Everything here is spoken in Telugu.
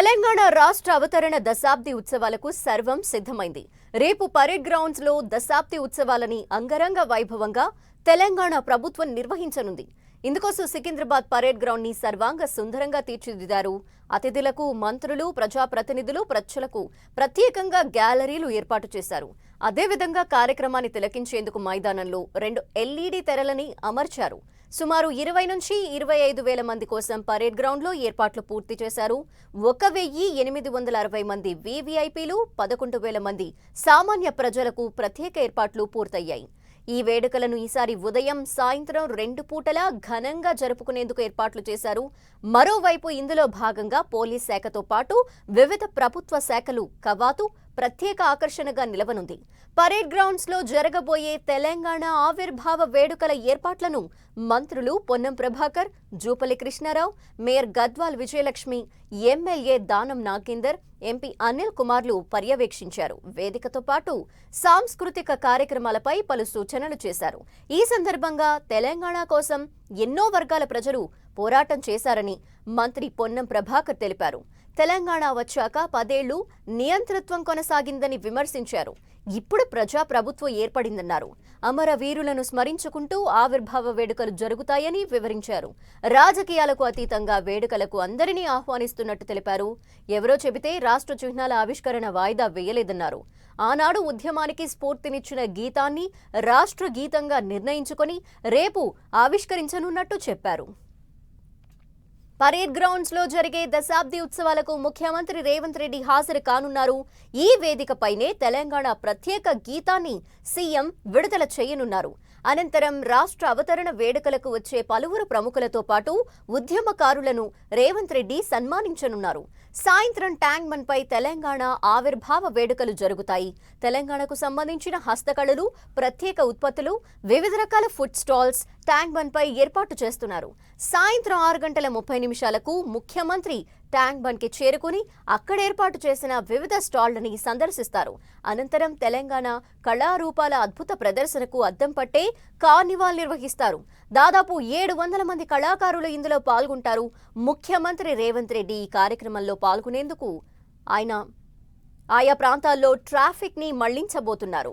తెలంగాణ రాష్ట్ర అవతరణ దశాబ్ది ఉత్సవాలకు సర్వం సిద్ధమైంది. రేపు పరేడ్ గ్రౌండ్స్లో దశాబ్ది ఉత్సవాలని అంగరంగ వైభవంగా తెలంగాణ ప్రభుత్వం నిర్వహించనుంది. ఇందుకోసం సికింద్రాబాద్ పరేడ్ గ్రౌండ్ని సర్వాంగ సుందరంగా తీర్చిదిద్దారు. అతిథులకు మంత్రులు ప్రజాప్రతినిధులు ప్రజలకు ప్రత్యేకంగా గ్యాలరీలు ఏర్పాటు చేశారు. అదేవిధంగా కార్యక్రమాన్ని తిలకించేందుకు మైదానంలో రెండు ఎల్ఈడి తెరలని అమర్చారు. సుమారు ఇరవై నుంచి ఇరవై ఐదు వేల మంది కోసం పరేడ్ గ్రౌండ్లో ఏర్పాట్లు పూర్తి చేశారు. ఒక వెయ్యి ఎనిమిది వందల అరవై మంది వీవీఐపీలు పదకొండు వేల మంది సామాన్య ప్రజలకు ప్రత్యేక ఏర్పాట్లు పూర్తయ్యాయి. ఈ వేడుకలను ఈసారి ఉదయం సాయంత్రం రెండు పూటలా ఘనంగా జరుపుకునేందుకు ఏర్పాట్లు చేశారు. మరోవైపు ఇందులో భాగంగా పోలీస్ శాఖతో పాటు వివిధ ప్రభుత్వ శాఖలు కవాతు ప్రత్యేక ఆకర్షణగా నిలవనుంది. పరేడ్ గ్రౌండ్స్లో జరగబోయే తెలంగాణ ఆవిర్భావ వేడుకల ఏర్పాట్లను మంత్రులు Ponnam Prabhakar Jupally Krishna Rao mayor Gadwal Vijayalakshmi MLA Danam Nagender MP Anil కుమార్లు పర్యవేక్షించారు. వేదికతో పాటు సాంస్కృతిక కార్యక్రమాలపై పలు సూచనలు చేశారు. ఈ సందర్భంగా తెలంగాణ కోసం ఎన్నో వర్గాల ప్రజలు పోరాటం చేశారని మంత్రి పొన్నం ప్రభాకర్ తెలిపారు. తెలంగాణ వచ్చాక పదేళ్ళు నియంతృత్వం కొనసాగిందని విమర్శించారు. ఇప్పుడు ప్రజా ప్రభుత్వం ఏర్పడిందన్నారు. అమరవీరులను స్మరించుకుంటూ ఆవిర్భావ వేడుకలు జరుగుతాయని వివరించారు. రాజకీయాలకు అతీతంగా వేడుకలకు అందరినీ ఆహ్వానిస్తున్నట్టు తెలిపారు. ఎవరో చెబితే రాష్ట్ర చిహ్నాల ఆవిష్కరణ వాయిదా వేయలేదన్నారు. ఆనాడు ఉద్యమానికి స్ఫూర్తినిచ్చిన గీతాన్ని రాష్ట్ర గీతంగా నిర్ణయించుకొని రేపు ఆవిష్కరించనున్నట్టు చెప్పారు. పరేడ్ గ్రౌండ్స్లో జరిగే దశాబ్ది ఉత్సవాలకు ముఖ్యమంత్రి రేవంత్ రెడ్డి హాజరు కానున్నారు. ఈ వేదికపైనే తెలంగాణ ప్రత్యేక గీతాన్ని సీఎం విడుదల చేయనున్నారు. అనంతరం రాష్ట్ర అవతరణ వేడుకలకు వచ్చే పలువురు ప్రముఖులతో పాటు ఉద్యమకారులను రేవంత్ రెడ్డి సన్మానించనున్నారు. సాయంత్రం ట్యాంక్ బండ్ పై తెలంగాణ ఆవిర్భావ వేడుకలు జరుగుతాయి. తెలంగాణకు సంబంధించిన హస్తకళలు ప్రత్యేక ఉత్పత్తులు వివిధ రకాల ఫుడ్ స్టాల్స్ ట్యాంక్ బండ్ పై ఏర్పాటు చేస్తున్నారు. సాయంత్రం ఆరు గంటల ముప్పై నిమిషాలకు ముఖ్యమంత్రి ట్యాంక్ బండ్కి చేరుకుని అక్కడ ఏర్పాటు చేసిన వివిధ స్టాళ్ళని సందర్శిస్తారు. అనంతరం తెలంగాణ కళారూపాల అద్భుత ప్రదర్శనకు అద్దం పట్టే కార్నివాల్ నిర్వహిస్తారు. దాదాపు ఏడు వందల మంది కళాకారులు ఇందులో పాల్గొంటారు. ముఖ్యమంత్రి రేవంత్ రెడ్డి ఈ కార్యక్రమంలో పాల్గొనేందుకు ఆయన ఆయా ప్రాంతాల్లో ట్రాఫిక్ని మళ్ళించబోతున్నారు.